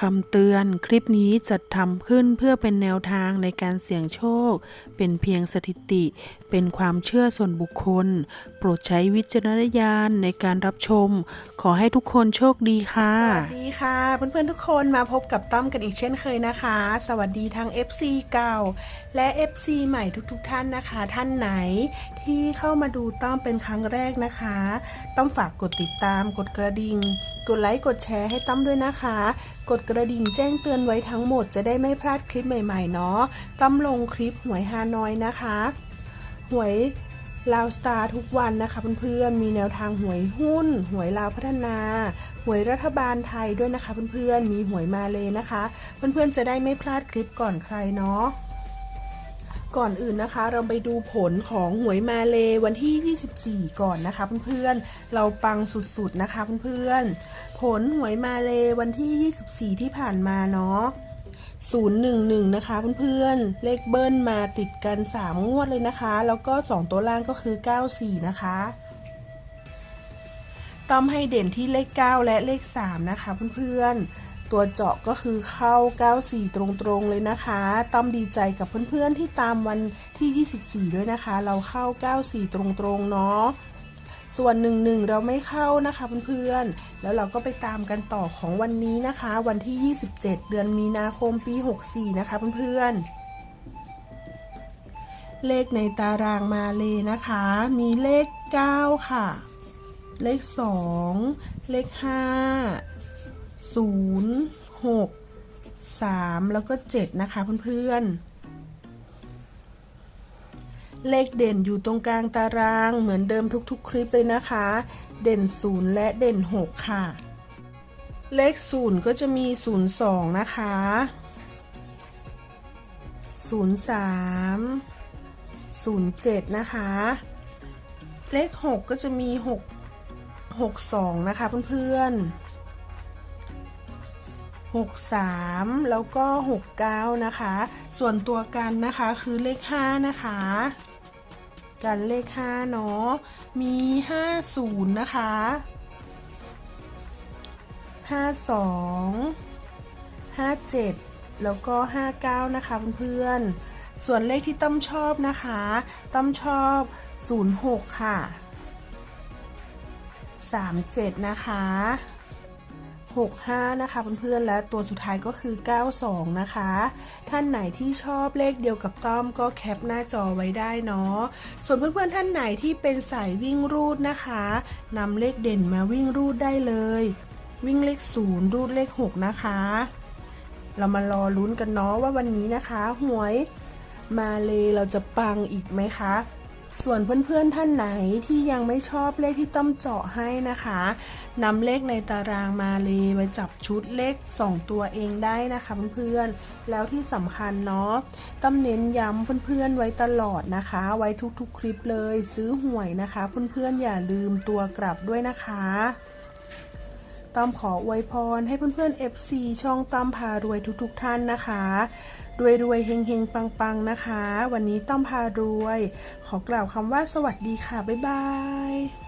คำเตือนคลิปนี้จัดทำขึ้นเพื่อเป็นแนวทางในการเสี่ยงโชค เป็นเพียงสถิติ เป็นความเชื่อส่วนบุคคล โปรดใช้วิจารณญาณในการรับชม ขอให้ทุกคนโชคดีค่ะ สวัสดีค่ะ เพื่อนๆทุกคนมาพบกับต้อมกันอีกเช่นเคยนะคะ สวัสดีทั้ง FC เก่า และ FC ใหม่ทุกๆทท่านนะคะ ท่านไหนที่เข้ามาดูต้อมเป็นครั้งแรกนะคะ ต้องฝากกดติดตามกดกระดิ่ง กดไลค์กดแชร์ให้ต้อมด้วยนะคะ กดกระดิ่งแจ้งเตือนไว้ทั้งหมดจะได้ไม่พลาดคลิปใหม่ๆเนาะต้มลงคลิปหวยฮานอยนะคะ หวยลาวสตาร์ทุกวันนะคะเพื่อนๆ มีแนวทางหวยหุ้น หวยลาวพัฒนา หวยรัฐบาลไทยด้วยนะคะเพื่อนๆ มีหวยมาเลยนะคะ เพื่อนๆ จะได้ไม่พลาดคลิปก่อนใครเนาะ ก่อนอื่นนะคะ เราไปดูผลของหวยมาเลวันที่ 24 ก่อนนะคะเพื่อนๆ เราปังสุดๆนะคะเพื่อนๆ ผลหวยมาเลวันที่ 24 ที่ผ่านมาเนาะ011 นะคะเพื่อนๆ เลขเบิ้ลมาติดกัน 3 งวดเลยนะคะ แล้วก็ 2 ตัวล่างก็คือ 94 นะคะต้อมให้เด่นที่เลข 9 และเลข 3 นะคะเพื่อนๆ ตัวเจาะก็คือเข้า 94 ตรงๆเลยนะคะ ต้อมดีใจกับเพื่อนๆที่ตามวันที่ 24 ด้วยนะคะ เราเข้า 94 ตรงๆเนาะส่วนหนึ่งหนึ่งเราไม่เข้านะคะเพื่อนๆ แล้วเราก็ไปตามกันต่อของวันนี้นะคะ วันที่ 27 เดือนมีนาคมปี 64 นะคะเพื่อนๆเลขในตารางมาเลยนะคะ มีเลข 9 ค่ะ เลข 2 เลข 5 0 6 3แล้วก็7นะคะเพื่อนๆ เลขเด่นอยู่ตรงกลางตารางเหมือนเดิมทุกๆ คลิปเลยนะคะ เด่น0และเด่น6ค่ะ เลข0ก็จะมี02นะคะ03 07นะคะ เลข6ก็จะมี6 62นะคะเพื่อนๆ 63 แล้วก็ 69 นะคะ ส่วนตัวกันนะคะคือเลข 5 นะคะ กันเลข 5 เนาะ มี 50 นะคะ 52 57 แล้วก็ 59 นะคะเพื่อนๆ ส่วนเลขที่ต้อมชอบนะคะ ต้อมชอบ 06 ค่ะ 37 นะคะ 65 นะคะเพื่อนๆและตัวสุดท้ายก็คือ 92 นะคะ ท่านไหนที่ชอบเลขเดียวกับต้อมก็แคปหน้าจอไว้ได้เนาะส่วนเพื่อนๆท่านไหนที่เป็นสายวิ่งรูดนะคะนำเลขเด่นมาวิ่งรูดได้เลย วิ่งเลข 0 รูดเลข 6 นะคะ เรามารอลุ้นกันเนาะว่าวันนี้นะคะ หวยมาเลยเราจะปังอีกไหมคะ ส่วนเพื่อนๆท่านไหนที่ยังไม่ชอบเลขที่ต้อมเจาะให้นะคะนำเลขในตารางมาเลยไว้จับชุดเลข 2 ตัวเองได้นะคะเพื่อนๆแล้วที่สำคัญเนาะต้อมเน้นย้ำเพื่อนๆไว้ตลอดนะคะ ไว้ทุกๆคลิปเลย ซื้อหวยนะคะ เพื่อนๆอย่าลืมตัวกลับด้วยนะคะต้อมขออวยพรให้เพื่อนๆ FC ช่องต้อมพารวยทุกๆท่านนะคะ รวยรวยๆเฮงเฮงปังปังๆนะคะ วันนี้ต้อมพารวย ขอกล่าวคำว่าสวัสดีค่ะ บ๊ายบาย